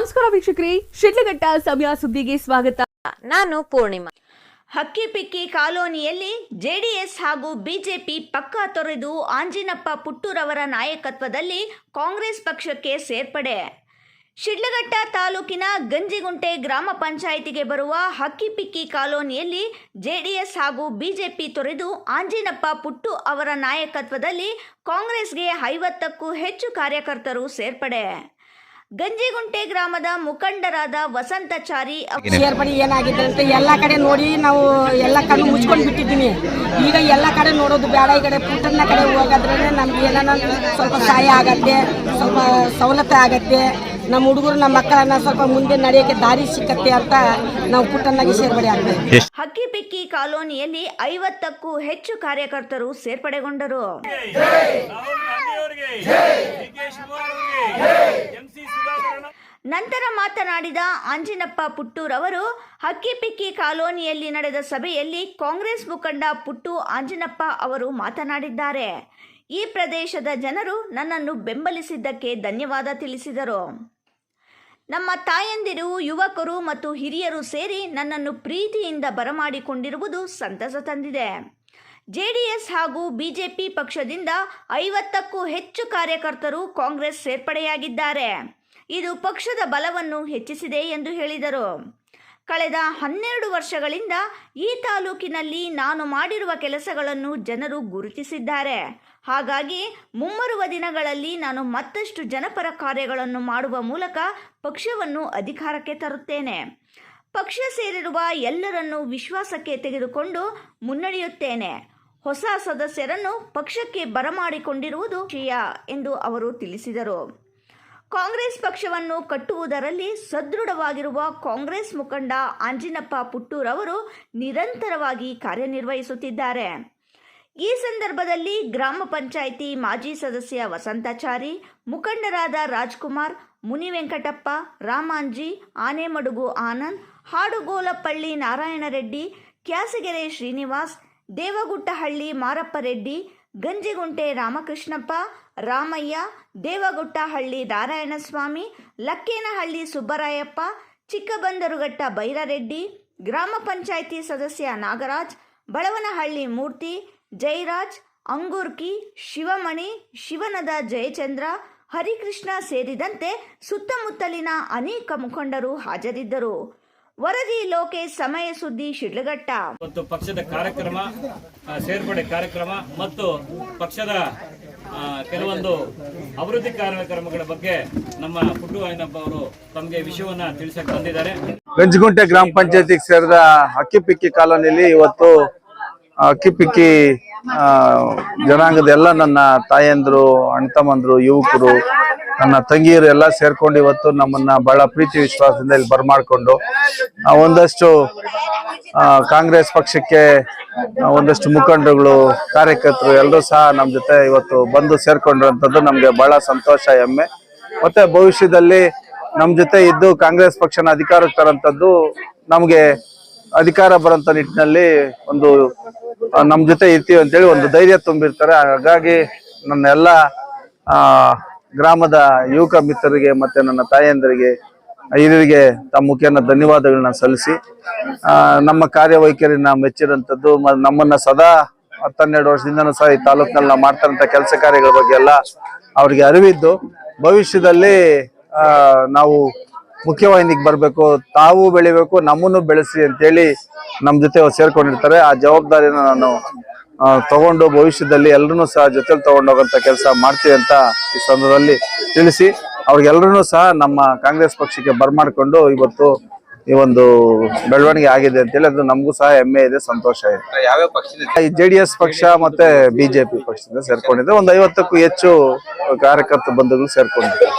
ನಮಸ್ಕಾರ ವೀಕ್ಷಕರೇ, ಶಿಡ್ಲಘಟ್ಟ ಸಮಯ ಸುದ್ದಿಗೆ ಸ್ವಾಗತ. ನಾನು ಪೂರ್ಣಿಮಾ. ಹಕ್ಕಿಪಿಕ್ಕಿ ಕಾಲೋನಿಯಲ್ಲಿ ಜೆಡಿಎಸ್ ಹಾಗೂ ಬಿಜೆಪಿ ಪಕ್ಕ ತೊರೆದು ಆಂಜಿನಪ್ಪ ಪುಟ್ಟೂರವರ ನಾಯಕತ್ವದಲ್ಲಿ ಕಾಂಗ್ರೆಸ್ ಪಕ್ಷಕ್ಕೆ ಸೇರ್ಪಡೆ. ಶಿಡ್ಲಘಟ್ಟ ತಾಲೂಕಿನ ಗಂಜಿಗುಂಟೆ ಗ್ರಾಮ ಪಂಚಾಯಿತಿಗೆ ಬರುವ ಹಕ್ಕಿಪಿಕ್ಕಿ ಕಾಲೋನಿಯಲ್ಲಿ ಜೆಡಿಎಸ್ ಹಾಗೂ ಬಿಜೆಪಿ ತೊರೆದು ಆಂಜಿನಪ್ಪ ಪುಟ್ಟು ಅವರ ನಾಯಕತ್ವದಲ್ಲಿ ಕಾಂಗ್ರೆಸ್ಗೆ ಐವತ್ತಕ್ಕೂ ಹೆಚ್ಚು ಕಾರ್ಯಕರ್ತರು ಸೇರ್ಪಡೆ. ಗಂಜಿಗುಂಟೆ ಗ್ರಾಮದ ಮುಖಂಡರಾದ ವಸಂತಚಾರಿ ಅವರು ಸೇರ್ಪಡೆ ಏನಾಗಿದೆ ಅಂತ ಎಲ್ಲ ಕಡೆ ನೋಡಿ ನಾವು ಎಲ್ಲ ಕಡೆ ಮುಚ್ಕೊಂಡು ಬಿಟ್ಟಿದ್ದೀನಿ. ಈಗ ಎಲ್ಲ ಕಡೆ ನೋಡೋದು ಬೇಡ ಈ ಕಡೆ ಪುಟ್ಟನ ಕಡೆ ಹೋಗೋದ್ರೇ ನಮ್ಗೆ ಏನಾನ ಸ್ವಲ್ಪ ಸಹಾಯ ಆಗತ್ತೆ ಸ್ವಲ್ಪ ಸವಲತ್ತು ಆಗತ್ತೆ. ನಮ್ಮ ಹುಡುಗರು ನಮ್ಮ ಮಕ್ಕಳನ್ನ ಸ್ವಲ್ಪ ಮುಂದೆ ನಡೆಯೋಕೆ ದಾರಿ ಸಿಕ್ಕತ್ತೆ ಅಂತ ನಾವು ಪುಟ್ಟನ್ನಾಗಿ ಸೇರ್ಪಡೆ ಆಗ್ತೇವೆ ಹಕ್ಕಿ ಪಿಕ್ಕಿ ಕಾಲೋನಿಯಲ್ಲಿ ಐವತ್ತಕ್ಕೂ ಹೆಚ್ಚು ಕಾರ್ಯಕರ್ತರು ಸೇರ್ಪಡೆಗೊಂಡರು. ನಂತರ ಮಾತನಾಡಿದ ಆಂಜಿನಪ್ಪ ಪುಟ್ಟೂರ್ ಅವರು ಹಕ್ಕಿಪಿಕ್ಕಿ ಕಾಲೋನಿಯಲ್ಲಿ ನಡೆದ ಸಭೆಯಲ್ಲಿ ಕಾಂಗ್ರೆಸ್ ಮುಖಂಡ ಪುಟ್ಟು ಆಂಜಿನಪ್ಪ ಅವರು ಮಾತನಾಡಿದ್ದಾರೆ. ಈ ಪ್ರದೇಶದ ಜನರು ನನ್ನನ್ನು ಬೆಂಬಲಿಸಿದ್ದಕ್ಕೆ ಧನ್ಯವಾದ ತಿಳಿಸಿದರು. ನಮ್ಮ ತಾಯಂದಿರು, ಯುವಕರು ಮತ್ತು ಹಿರಿಯರು ಸೇರಿ ನನ್ನನ್ನು ಪ್ರೀತಿಯಿಂದ ಬರಮಾಡಿಕೊಂಡಿರುವುದು ಸಂತಸ ತಂದಿದೆ. ಜೆಡಿಎಸ್ ಹಾಗೂ ಬಿಜೆಪಿ ಪಕ್ಷದಿಂದ ಐವತ್ತಕ್ಕೂ ಹೆಚ್ಚು ಕಾರ್ಯಕರ್ತರು ಕಾಂಗ್ರೆಸ್ ಸೇರ್ಪಡೆಯಾಗಿದ್ದಾರೆ. ಇದು ಪಕ್ಷದ ಬಲವನ್ನು ಹೆಚ್ಚಿಸಿದೆ ಎಂದು ಹೇಳಿದರು. ಕಳೆದ ಹನ್ನೆರಡು ವರ್ಷಗಳಿಂದ ಈ ತಾಲೂಕಿನಲ್ಲಿ ನಾನು ಮಾಡಿರುವ ಕೆಲಸಗಳನ್ನು ಜನರು ಗುರುತಿಸಿದ್ದಾರೆ. ಹಾಗಾಗಿ ಮುಮ್ಮರುವ ದಿನಗಳಲ್ಲಿ ನಾನು ಮತ್ತಷ್ಟು ಜನಪರ ಕಾರ್ಯಗಳನ್ನು ಮಾಡುವ ಮೂಲಕ ಪಕ್ಷವನ್ನು ಅಧಿಕಾರಕ್ಕೆ ತರುತ್ತೇನೆ. ಪಕ್ಷ ಸೇರಿರುವ ಎಲ್ಲರನ್ನು ವಿಶ್ವಾಸಕ್ಕೆ ತೆಗೆದುಕೊಂಡು ಮುನ್ನಡೆಯುತ್ತೇನೆ. ಹೊಸ ಸದಸ್ಯರನ್ನು ಪಕ್ಷಕ್ಕೆ ಬರಮಾಡಿಕೊಂಡಿರುವುದು ವಿಷಯ ಎಂದು ಅವರು ತಿಳಿಸಿದರು. ಕಾಂಗ್ರೆಸ್ ಪಕ್ಷವನ್ನು ಕಟ್ಟುವುದರಲ್ಲಿ ಸದೃಢವಾಗಿರುವ ಕಾಂಗ್ರೆಸ್ ಮುಖಂಡ ಅಂಜಿನಪ್ಪ ಪುಟ್ಟೂರ್ ಅವರು ನಿರಂತರವಾಗಿ ಕಾರ್ಯನಿರ್ವಹಿಸುತ್ತಿದ್ದಾರೆ. ಈ ಸಂದರ್ಭದಲ್ಲಿ ಗ್ರಾಮ ಪಂಚಾಯಿತಿ ಮಾಜಿ ಸದಸ್ಯ ವಸಂತಾಚಾರಿ ಮುಖಂಡರಾದ ರಾಜ್ಕುಮಾರ್, ಮುನಿವೆಂಕಟಪ್ಪ, ರಾಮಾಂಜಿ, ಆನೆಮಡುಗು ಆನಂದ್, ಹಾಡುಗೋಲಪಳ್ಳಿ ನಾರಾಯಣರೆಡ್ಡಿ, ಕ್ಯಾಸಗೆರೆ ಶ್ರೀನಿವಾಸ್, ದೇವಗುಟ್ಟಹಳ್ಳಿ ಮಾರಪ್ಪರೆಡ್ಡಿ ಗಂಜಿಗುಂಟೆ ರಾಮಕೃಷ್ಣಪ್ಪ, ರಾಮಯ್ಯ, ದೇವಗುಟ್ಟಹಳ್ಳಿ ನಾರಾಯಣಸ್ವಾಮಿ, ಲಕ್ಕೇನಹಳ್ಳಿ ಸುಬ್ಬರಾಯಪ್ಪ, ಚಿಕ್ಕಬಂದರುಘಟ್ಟ ಬೈರರೆಡ್ಡಿ, ಗ್ರಾಮ ಪಂಚಾಯಿತಿ ಸದಸ್ಯ ನಾಗರಾಜ್, ಬಳವನಹಳ್ಳಿ ಮೂರ್ತಿ, ಜೈರಾಜ್, ಅಂಗೂರ್ಕಿ, ಶಿವಮಣಿ, ಶಿವನದ ಜಯಚಂದ್ರ, ಹರಿಕೃಷ್ಣ ಸೇರಿದಂತೆ ಸುತ್ತಮುತ್ತಲಿನ ಅನೇಕ ಮುಖಂಡರು ಹಾಜರಿದ್ದರು. ವರದಿ ಲೋಕೆ ಸಮಯ ಸುದ್ದಿ ಶಿಡ್ಲಘಟ್ಟ. ಮತ್ತು ಪಕ್ಷದ ಕಾರ್ಯಕ್ರಮ ಸೇರ್ಪಡೆ ಕಾರ್ಯಕ್ರಮ ಮತ್ತು ಪಕ್ಷದ ಆ, ಕೆಲವೊಂದು ಅಭಿವೃದ್ಧಿ ಕಾರ್ಯಕ್ರಮಗಳ ಬಗ್ಗೆ ನಮ್ಮ ಪುಟ್ಟು ಅಯ್ಯನಪ್ಪ ಅವರು ತಮಗೆ ವಿಷಯವನ್ನ ತಿಳಿಸಕ್ ಬಂದಿದ್ದಾರೆ. ಗಂಜಗುಂಟೆ ಗ್ರಾಮ ಪಂಚಾಯತಿಗೆ ಸೇರಿದ ಅಕ್ಕಿಪಿಕ್ಕಿ ಕಾಲೋನಿಯಲ್ಲಿ ಇವತ್ತು ಅಕ್ಕಿಪಿಕ್ಕಿ ಜನಾಂಗದ ಎಲ್ಲ ನನ್ನ ತಾಯಂದ್ರು ಅಣ್ತಮ್ಮಂದ್ರು ಯುವಕರು ನನ್ನ ತಂಗಿಯರು ಎಲ್ಲ ಸೇರ್ಕೊಂಡು ಇವತ್ತು ನಮ್ಮನ್ನ ಬಹಳ ಪ್ರೀತಿ ವಿಶ್ವಾಸದಿಂದ ಇಲ್ಲಿ ಬರ್ಮಾಡ್ಕೊಂಡು ಒಂದಷ್ಟು ಕಾಂಗ್ರೆಸ್ ಪಕ್ಷಕ್ಕೆ ಒಂದಷ್ಟು ಮುಖಂಡರುಗಳು, ಕಾರ್ಯಕರ್ತರು ಎಲ್ಲರೂ ಸಹ ನಮ್ಮ ಜೊತೆ ಇವತ್ತು ಬಂದು ಸೇರ್ಕೊಂಡಿರುವಂಥದ್ದು ನಮಗೆ ಬಹಳ ಸಂತೋಷ, ಹೆಮ್ಮೆ. ಮತ್ತೆ ಭವಿಷ್ಯದಲ್ಲಿ ನಮ್ಮ ಜೊತೆ ಇದ್ದು ಕಾಂಗ್ರೆಸ್ ಪಕ್ಷನ ಅಧಿಕಾರಕ್ಕೆ ತರಂತದ್ದು ನಮಗೆ ಅಧಿಕಾರ ಬರೋಂಥ ನಿಟ್ಟಿನಲ್ಲಿ ಒಂದು ನಮ್ಮ ನಮ್ ಜೊತೆ ಇರ್ತೀವಿ ಅಂತೇಳಿ ಒಂದು ಧೈರ್ಯ ತುಂಬಿರ್ತಾರೆ. ಹಾಗಾಗಿ ನನ್ನ ಎಲ್ಲ, ಆ ಗ್ರಾಮದ ಯುವಕ ಮಿತ್ರರಿಗೆ ಮತ್ತೆ ನನ್ನ ತಾಯಂದರಿಗೆ, ಹಿರಿಯರಿಗೆ ತಮ್ಮ ಮುಖೇನ ಧನ್ಯವಾದಗಳನ್ನ ಸಲ್ಲಿಸಿ ನಮ್ಮ ಕಾರ್ಯವೈಖರಿನ ಮೆಚ್ಚಿರಂತದ್ದು ಮ- ನಮ್ಮನ್ನ ಸದಾ ಹತ್ತನ್ನೆರಡು ವರ್ಷದಿಂದನೂ ಸಹ ಈ ತಾಲೂಕಿನಲ್ಲಿ ನಾವು ಮಾಡ್ತಾರಂತ ಕೆಲಸ ಕಾರ್ಯಗಳ ಬಗ್ಗೆ ಎಲ್ಲ ಅವ್ರಿಗೆ ಅರಿವಿದ್ದು, ಭವಿಷ್ಯದಲ್ಲಿ ನಾವು ಮುಖ್ಯವಾಹಿನಿಗೆ ಬರಬೇಕು, ತಾವು ಬೆಳಿಬೇಕು, ನಮ್ಮನ್ನು ಬೆಳೆಸಿ ಅಂತೇಳಿ ನಮ್ಮ ಜೊತೆ ಸೇರ್ಕೊಂಡಿರ್ತಾರೆ. ಆ ಜವಾಬ್ದಾರಿನ ನಾನು ತಗೊಂಡು ಭವಿಷ್ಯದಲ್ಲಿ ಎಲ್ಲರನ್ನೂ ಸಹ ಜೊತೆಲಿ ತಗೊಂಡೋಗಂತ ಕೆಲಸ ಮಾಡ್ತೀವಿ ಅಂತ ಈ ಸಂದರ್ಭದಲ್ಲಿ ತಿಳಿಸಿ ಅವ್ರಿಗೆಲ್ಲರೂ ಸಹ ನಮ್ಮ ಕಾಂಗ್ರೆಸ್ ಪಕ್ಷಕ್ಕೆ ಬರ್ಮಾಡ್ಕೊಂಡು ಇವತ್ತು ಈ ಒಂದು ಬೆಳವಣಿಗೆ ಆಗಿದೆ ಅಂತೇಳಿ ಅದು ನಮಗೂ ಸಹ ಹೆಮ್ಮೆ ಇದೆ ಸಂತೋಷ ಇದೆ. ಈ ಜೆ ಡಿ ಎಸ್ ಪಕ್ಷ ಮತ್ತೆ ಬಿಜೆಪಿ ಪಕ್ಷದಿಂದ ಸೇರ್ಕೊಂಡಿದೆ. ಒಂದು ಐವತ್ತಕ್ಕೂ ಹೆಚ್ಚು ಕಾರ್ಯಕರ್ತ ಬಂಧುಗಳು ಸೇರ್ಕೊಂಡಿದ್ದಾರೆ.